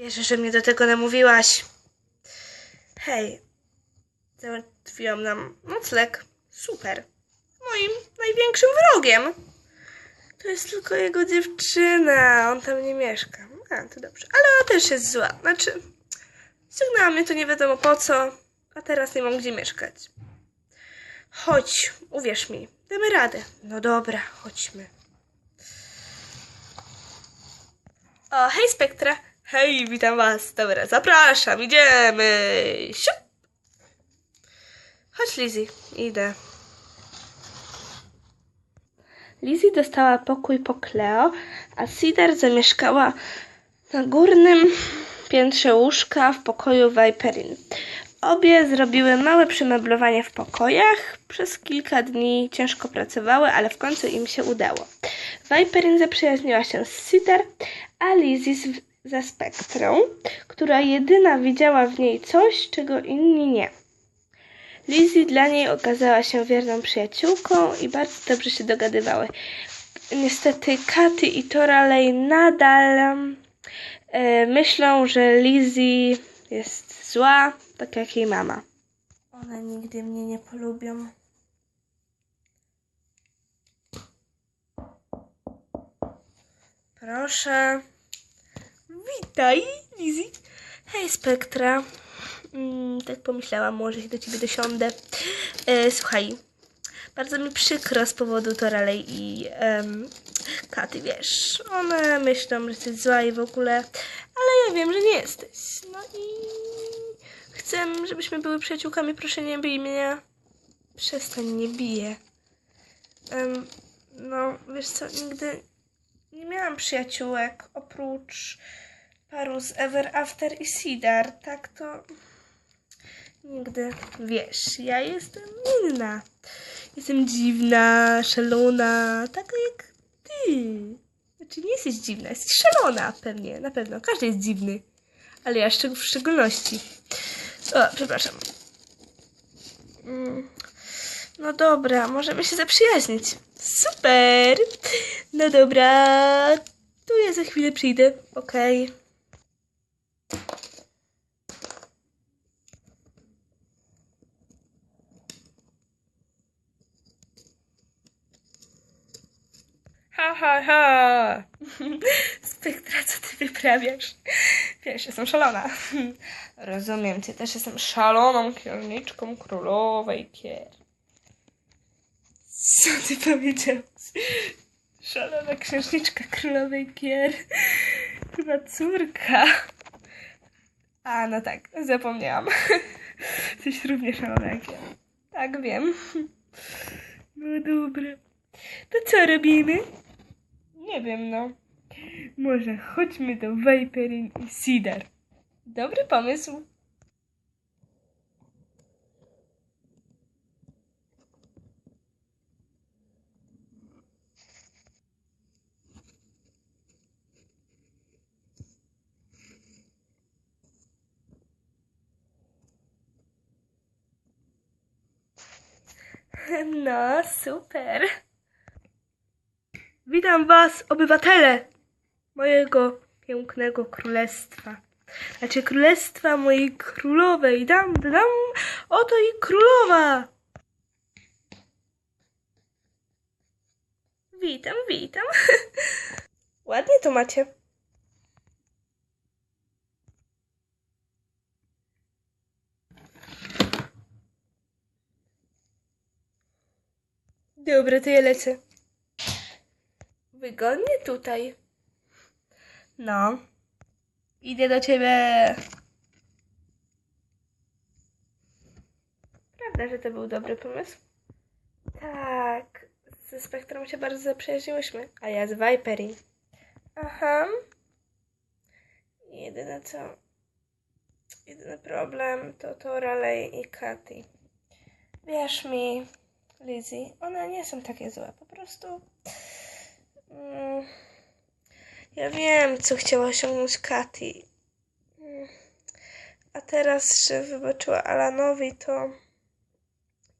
Wierzę, że mnie do tego namówiłaś. Hej, załatwiłam nam nocleg. Super. Moim największym wrogiem. To jest tylko jego dziewczyna. On tam nie mieszka. A, to dobrze. Ale ona też jest zła. Znaczy, ściągnęła mnie to nie wiadomo po co, a teraz nie mam gdzie mieszkać. Chodź, uwierz mi, damy radę. No dobra, chodźmy. O, hej Spektra. Hej, witam was. Dobra, zapraszam, idziemy. Siup. Chodź, Lizzie. Idę. Lizzie dostała pokój po Cleo, a Cedar zamieszkała na górnym piętrze łóżka w pokoju Viperin. Obie zrobiły małe przemeblowanie w pokojach. Przez kilka dni ciężko pracowały, ale w końcu im się udało. Viperin zaprzyjaźniła się z Cedar, a Lizzie z, ze Spektrą, która jedyna widziała w niej coś, czego inni nie. Lizzie dla niej okazała się wierną przyjaciółką i bardzo dobrze się dogadywały. Niestety Katy i Toralej nadal e, myślą, że Lizzie jest zła, tak jak jej mama. One nigdy mnie nie polubią. Proszę. Witaj, Lizzie. Hej, Spektra. Mm, tak pomyślałam, może się do ciebie dosiądę. E, słuchaj, bardzo mi przykro z powodu Toralej i em, Katy, wiesz. One myślą, że jesteś zła i w ogóle, ale ja wiem, że nie jesteś. No i chcę, żebyśmy były przyjaciółkami. Proszę, nie bij mnie. Przestań, nie biję. Em, no, wiesz co, nigdy nie miałam przyjaciółek oprócz paru z Ever After i Cedar. Tak to nigdy. Wiesz, ja jestem inna. Jestem dziwna, szalona, taka jak ty. Znaczy nie jesteś dziwna, jesteś szalona pewnie, na pewno. Każdy jest dziwny. Ale ja szczeg- w szczególności. O, przepraszam. Mm. No dobra, możemy się zaprzyjaźnić. Super! No dobra, to ja za chwilę przyjdę. Okej. Ha, ha, ha! Spektra, co ty wyprawiasz? Wiesz, jestem szalona. Rozumiem, ty też jestem szaloną księżniczką królowej Kier. Co ty powiedziałeś? Szalona księżniczka królowej Kier. Chyba córka. A, no tak, zapomniałam. Jesteś równie szalona jak ja. Tak, wiem. No dobra. To co robimy? Nie wiem, no. Może chodźmy do Viperin i Cedar. Dobry pomysł. No, super. Witam was, obywatele mojego pięknego królestwa. Znaczy królestwa mojej królowej. Dam, dam, oto i królowa. Witam, witam. Ładnie to macie. Dobra, to ja lecę. Wygodnie tutaj. No. Idę do ciebie. Prawda, że to był dobry pomysł? Tak. Ze Spektrum się bardzo zaprzyjaźniłyśmy. A ja z Viperin. Aha. Jedyne co... Jedyny problem to to Raleigh i Katy. Wierz mi, Lizzie, one nie są takie złe. Po prostu... Mm, ja wiem, co chciała osiągnąć Katy. Mm, A teraz, że wybaczyła Alanowi, to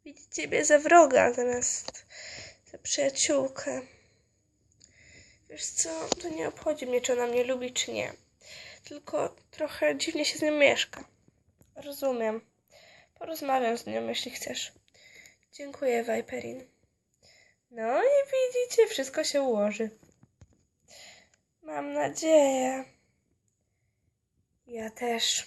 widzi ciebie za wroga zamiast za przyjaciółkę. Wiesz co, to nie obchodzi mnie, czy ona mnie lubi, czy nie. tylko trochę dziwnie się z nią mieszka. Rozumiem. Porozmawiam z nią, jeśli chcesz. Dziękuję, Viperin. No i widzicie, wszystko się ułoży. Mam nadzieję. Ja też.